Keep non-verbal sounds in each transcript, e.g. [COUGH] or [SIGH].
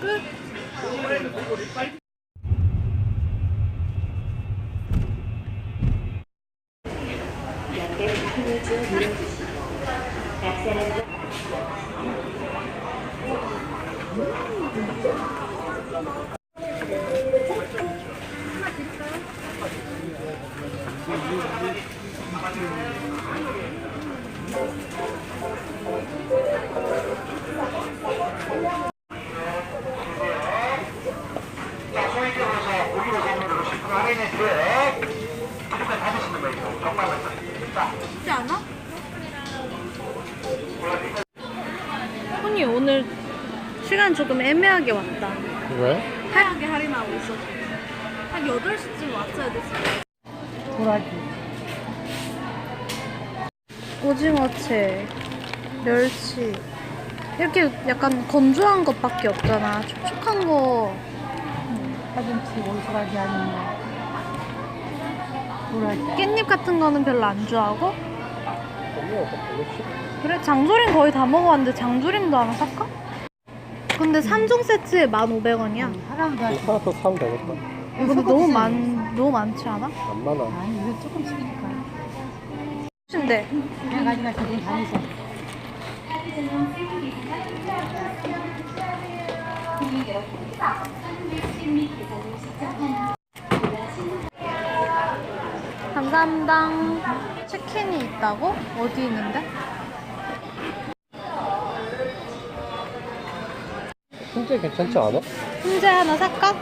끝. 자, 오늘 시간 조금 애매하게 왔다. 왜? 하얗게 할인하고 있어서. 한 8시쯤 왔어야 됐어. 도라지. 오징어채, 멸치. 이렇게 약간 건조한 것밖에 없잖아. 촉촉한 거. 파김치, 오소라지 아니면 도라지. 깻잎 같은 거는 별로 안 좋아하고. 그래, 장조림 거의 다 먹어봤는데 장조림도 하나 살까? 근데 3종 세트에 1,500원이야. 하나도 안 하나 더 사면 되겠다. 근데 너무 많, 너무 많지 않아? 안 많아. 아니 이거 조금씩이니까 근데 그냥 가지가 지금 다니죠 감사합니다. 치킨이 있다고? 어디 있는데? 진짜 괜찮지 않아? 훈제 하나 살까?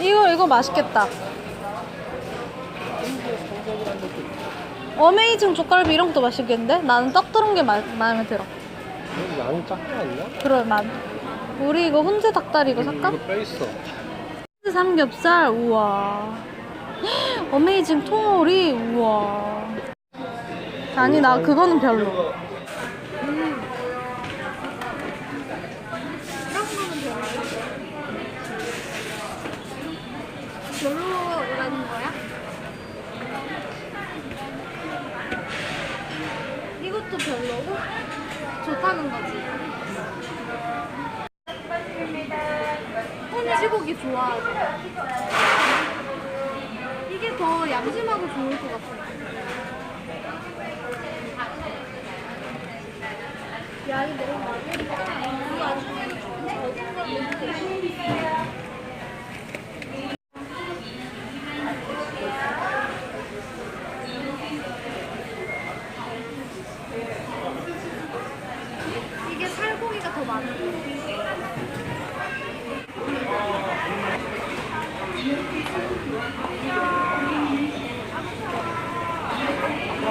이거 이거 맛있겠다. 어메이징 족갈비 이런 것도 맛있겠는데? 나는 떡 들은 게 마, 마음에 들어. 양이 작지 않냐? 그럴 맛. 우리 이거 훈제 닭다리 이거 살까? 이거 뼈 있어. 훈제 삼겹살 우와. [GASPS] 어메이징 통오리 우와. 아니 나 그거는 별로. 별로라는 거야? 이것도 별로고 좋다는 거지. 혼치고기 좋아하지. 이게 더 양심하고 좋을 것 같아. 양이 너무 많으니까 이 와중에도 조금 적은 건 있는데. 이게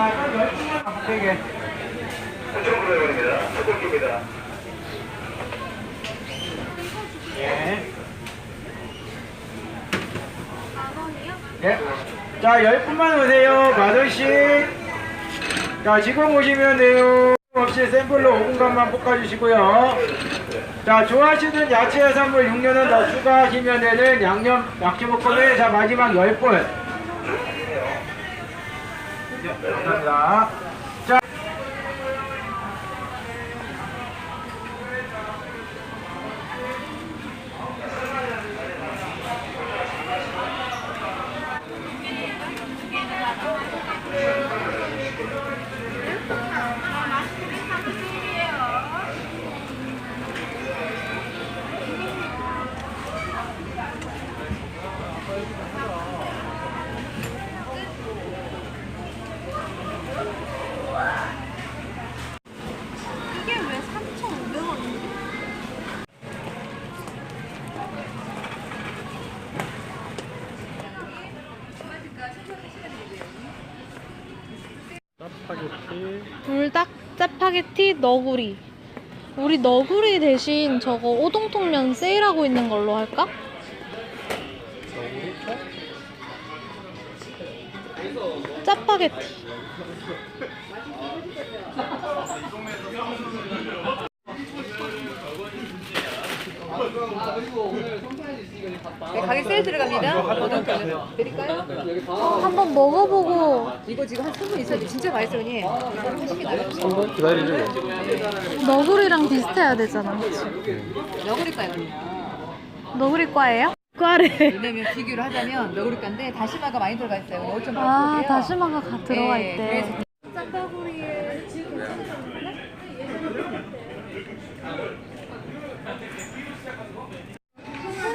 살고기가 더 많은 거 되게. 9,900원입니다. 소고기입니다. 예. 네. 자, 10분만 오세요. 마더씨. 자, 지금 오시면 돼요. 없이 샘플로 5분간만 볶아주시고요. 자, 좋아하시는 야채 해산물 6년은 더 추가하시면 되는 양념 낙지볶음에 자, 마지막 10분. 네, 감사합니다. 짜파게티. 불닭 짜파게티 너구리. 우리 너구리 대신 저거 오동통면 세일하고 있는 걸로 할까? 짜파게티. 네, 가게 세일 들어갑니다. 어떤 거 드릴까요? 한번 먹어보고 이거 지금 한 3분 있어야지 진짜 맛있어 언니. 나요. 한번 기다리죠 뭐. 너구리랑 비슷해야 되잖아. 그치? 너구리과요. 너구리 과예요? 과래. [LAUGHS] 왜냐면 비교를 하자면 너구리과인데 다시마가 많이 들어가 있어요. 5.8%예요. 아 다시마가 가- 들어가 네, 있대. 그래서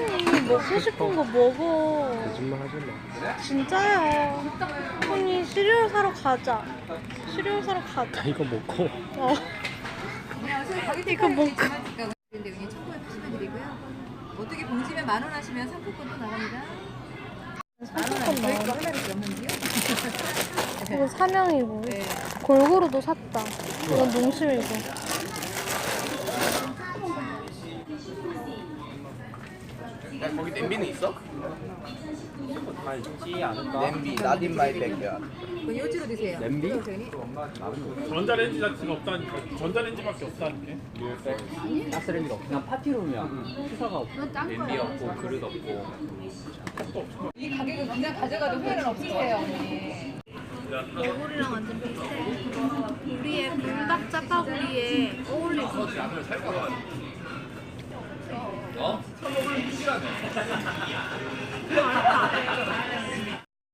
언니 먹고 싶은 거 먹어. 거짓말 하지 마. 진짜야. 언니 시리얼 사러 가자. 시리얼 사러 가자. 나 이거 먹고 어. 이거 있으니까 근데 여기 1,980원 드리고요. 어떻게 봉지면 만 원 하시면 상품권 또 나갑니다. 하면 저희 거 하나밖에 없는데요? 이거 사명이고 [LAUGHS] 네. 골고루도 샀다. 이건 농심이고. 거기 냄비는 있어? 알지 않을까? 냄비 나딘 마이 백야 요지로 드세요. 냄비? 전자레인지 자체가 없다니까 전자레인지밖에 없다니까 가스레인지가 없어. 그냥 파티룸이야. 수사가 없어. 냄비 없고 그릇 없고 이 가격은 그냥 가져가도 후회는 없으세요. 너구리랑 완전 비슷해. 우리의 불닭 짜파구리에 어울리지.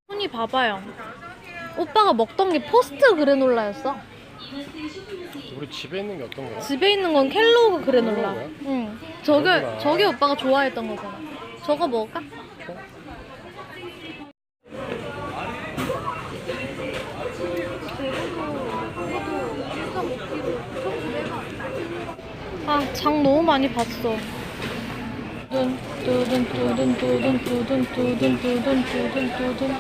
손이 봐봐요. 오빠가 먹던 게 포스트 그래놀라였어. 우리 집에 있는 게 어떤 거야? 집에 있는 건 켈로그 그래놀라. 응. 저게. 저게 오빠가 좋아했던 거잖아. 저거 먹을까? 아, 장 너무 많이 봤어. 뚜둔 뚜둔 뚜둔 뚜둔 뚜둔 뚜둔 뚜둔 뚜둔 뚜둔.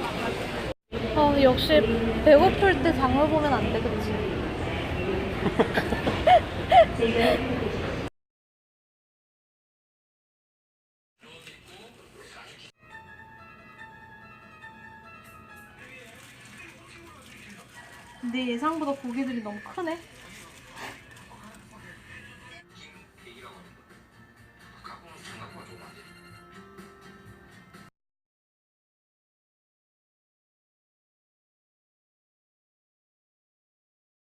아, 역시 배고플 때 장을 보면 안 돼, 그치? 내 예상보다 고기들이 너무 크네.